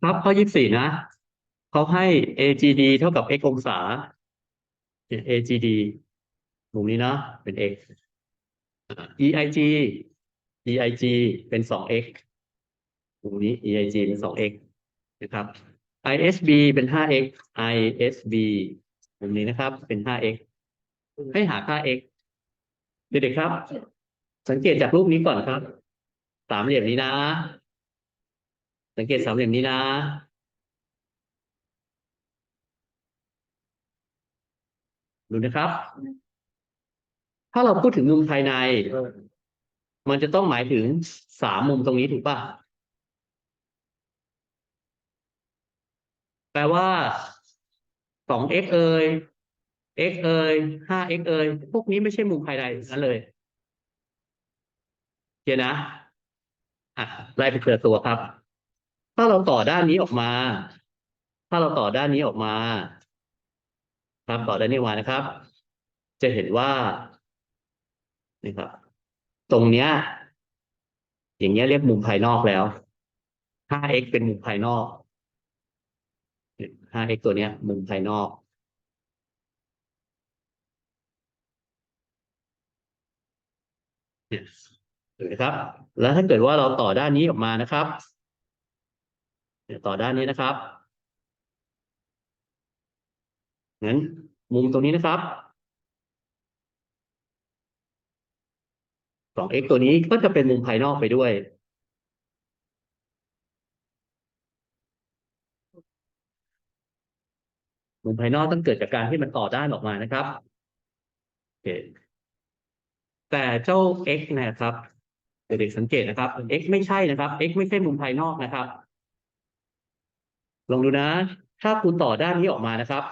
ครับข้อยี่สี่นะเขาให้ AGD เท่ากับ x องศา AGD มุมนี้นะเป็น x EIG EIG เป็นสอง x มุมนี้ EIG เป็นสอง x นะครับ ISB เป็นห้า x ISB มุมนี้นะครับ เป็นห้า x ให้หาค่า x เด็กๆครับ สังเกตจากรูปนี้ก่อนครับ สามเหลี่ยมนี้นะ สังเกตสามเหลี่ยมนี้นะ ดูนะครับ ถ้าเราพูดถึงมุมภายใน มันจะต้องหมายถึงสามมุมตรงนี้ถูกป่ะ แปลว่าสอง x เอย x เอยห้า x เอยพวกนี้ไม่ใช่มุมภายในนั้นเลยเดี๋ยวนะ อะไล่ไปเจอตัวครับ ถ้าเราต่อด้านนี้ออกมา ถ้าเราต่อด้านนี้ออกมา ครับต่อด้านนี้มานะครับ จะเห็นว่านี่ครับ ตรงเนี้ย อย่างเงี้ยเรียกมุมภายนอกแล้ว 5x เป็นมุมภายนอก 5x ตัวเนี้ย มุมภายนอกเนี่ยดูนะครับ แล้วถ้าเกิดว่าเราต่อด้านนี้ออกมานะครับ เนี่ยวต่อด้านนี้นะครับงั้นมุมตรงนี้นะครับ 2x ตัวนี้ก็จะเป็นมุมภายนอกไปด้วย มุมภายนอกต้องเกิดจากการที่มันต่อด้านออกมานะครับโอเคแต่เจ้า x นะครับเด็กๆสังเกตนะครับ x ไม่ใช่นะครับ x ไม่ใช่มุมภายนอกนะครับ ลองดูนะ ถ้าคุณต่อด้านนี้ออกมานะครับ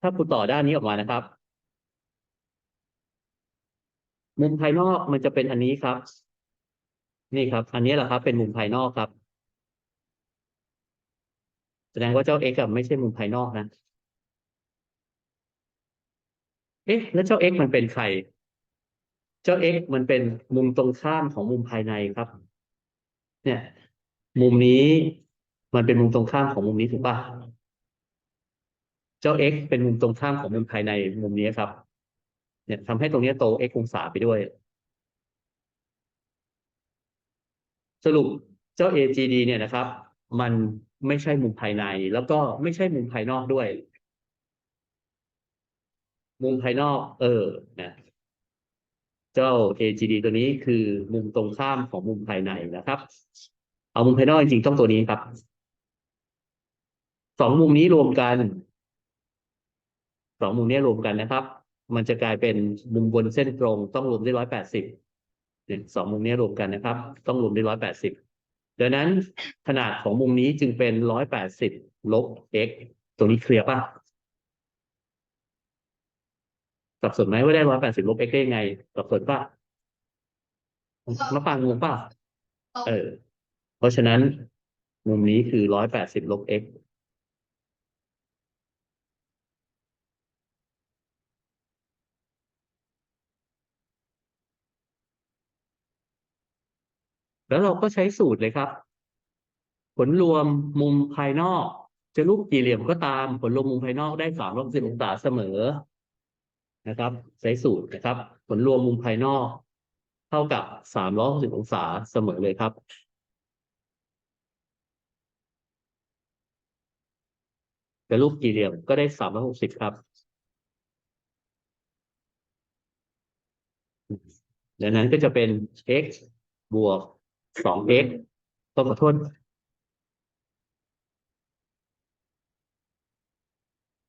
ถ้าคุณต่อด้านนี้ออกมานะครับ มุมภายนอกมันจะเป็นอันนี้ครับ นี่ครับ อันนี้แหละครับ เป็นมุมภายนอกครับ แสดงว่าเจ้า x อะไม่ใช่มุมภายนอกนะ เอ๊ะ แล้วเจ้า x มันเป็นใคร เจ้า x มันเป็นมุมตรงข้ามของมุมภายในครับ เนี่ย มุมนี้ มันเป็นมุมตรงข้ามของมุมนี้ถูกปะเจ้า x เป็นมุมตรงข้ามของมุมภายในมุมนี้ครับ เนี่ยทำให้ตรงนี้โต x องศาไปด้วย สรุปเจ้า AGD เนี่ยนะครับ มันไม่ใช่มุมภายใน แล้วก็ไม่ใช่มุมภายนอกด้วย มุมภายนอก เออนะเจ้า AGD ตัวนี้คือมุมตรงข้ามของมุมภายในนะครับ เอามุมภายนอกจริงๆต้องตัวนี้ครับ สองมุมนี้รวมกันสองมุมนี้รวมกันนะครับ มันจะกลายเป็นมุมบนเส้นตรง ต้องรวมได้ร้อยแปดสิบสองมุมนี้รวมกันนะครับ ต้องรวมได้ร้อยแปดสิบดังนั้นขนาดของมุมนี้จึงเป็นร้อยแปดสิบลบ x ตรงนี้เคลียร์ป่ะสับสนไหมว่าได้ร้อยแปดสิบลบ x ได้ยังไงสับสนป่ะมาฟังงงป่ะเออ เพราะฉะนั้น มุมนี้คือร้อยแปดสิบลบ x แล้วเราก็ใช้สูตรเลยครับ ผลรวมมุมภายนอก จะรูปกี่เหลี่ยมก็ตาม ผลรวมมุมภายนอกได้สามร้อยสิบองศาเสมอนะครับ ใช้สูตรนะครับ ผลรวมมุมภายนอก เท่ากับสามร้อยสิบองศาเสมอเลยครับจะรูปกี่เหลี่ยมก็ได้สามร้อยหกสิบครับดังนั้นก็จะเป็น x บวก สอง x ต้องขอโทษ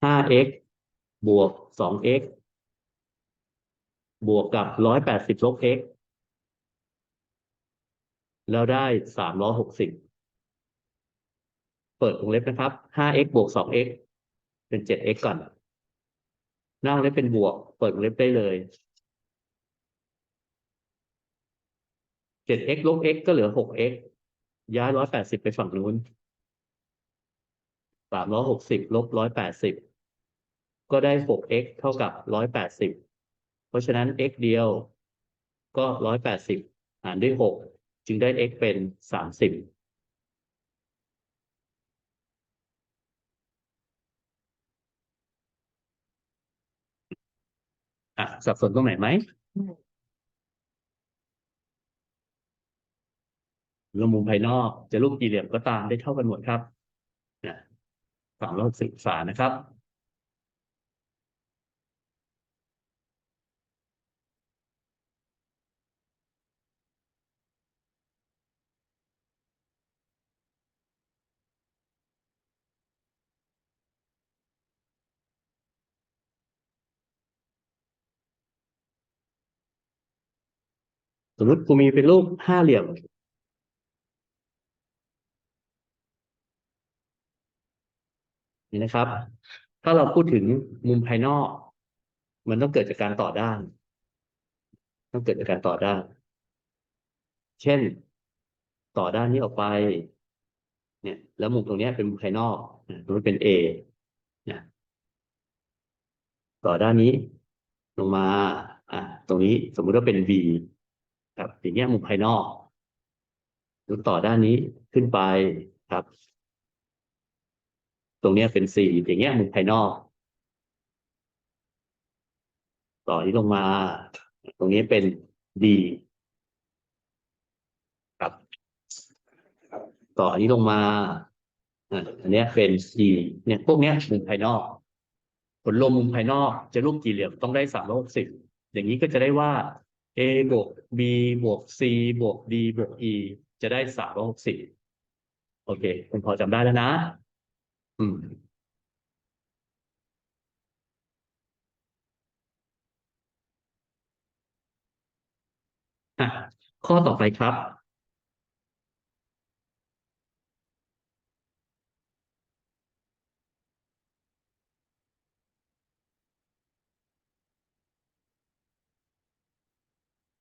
ห้า x บวกสอง x บวกกับร้อยแปดสิบลบ x แล้วได้สามร้อยหกสิบเปิดวงเล็บนะครับห้า x บวกสอง x เป็นเจ็ด x ก่อนหน้าวงเล็บเป็นบวก เปิดวงเล็บได้เลย เจ็ด x ลบ x ก็เหลือหก x ย้ายร้อยแปดสิบไปฝั่งนู้นสามร้อหกสิบลบร้อยแปดสิบก็ได้หก x เท่ากับร้อยแปดสิบเพราะฉะนั้น x เดียวก็ร้อยแปดสิบหารด้วยหกจึงได้ x เป็น 30อะสับสนตรงไหนไหม รวมมุมภายนอกจะรูปกี่เหลี่ยมก็ตามได้เท่ากันหมดครับนะฝั่งโลกศึกษานะครับ สมมติกูมีเป็นรูปห้าเหลี่ยม นี่นะครับ ถ้าเราพูดถึงมุมภายนอก มันต้องเกิดจากการต่อด้าน ต้องเกิดจากการต่อด้าน เช่น ต่อด้านนี้ออกไป เนี่ย แล้วมุมตรงนี้เป็นมุมภายนอกนะตรงนี้เป็น A เนี่ยต่อด้านนี้ลงมา อะตรงนี้สมมุติว่าเป็น V ครับอย่างเงี้ยมุมภายนอกแล้วต่อด้านนี้ขึ้นไปครับ ตรงนี้เป็น C อย่างเงี้ยมุมภายนอก ต่อนี้ลงมา ตรงนี้เป็น D ครับต่ออันนี้ลงมาอันนี้เป็น E เนี่ยพวกเนี้ยมุมภายนอก ผลรวมมุมภายนอกจะรูปกี่เหลี่ยมต้องได้สามร้อยหกสิบอย่างนี้ก็จะได้ว่า a บวก b บวก c บวก d บวก e จะได้สามร้อยหกสิบโอเคคุณพอจำได้แล้วนะ อืม อะข้อต่อไปครับ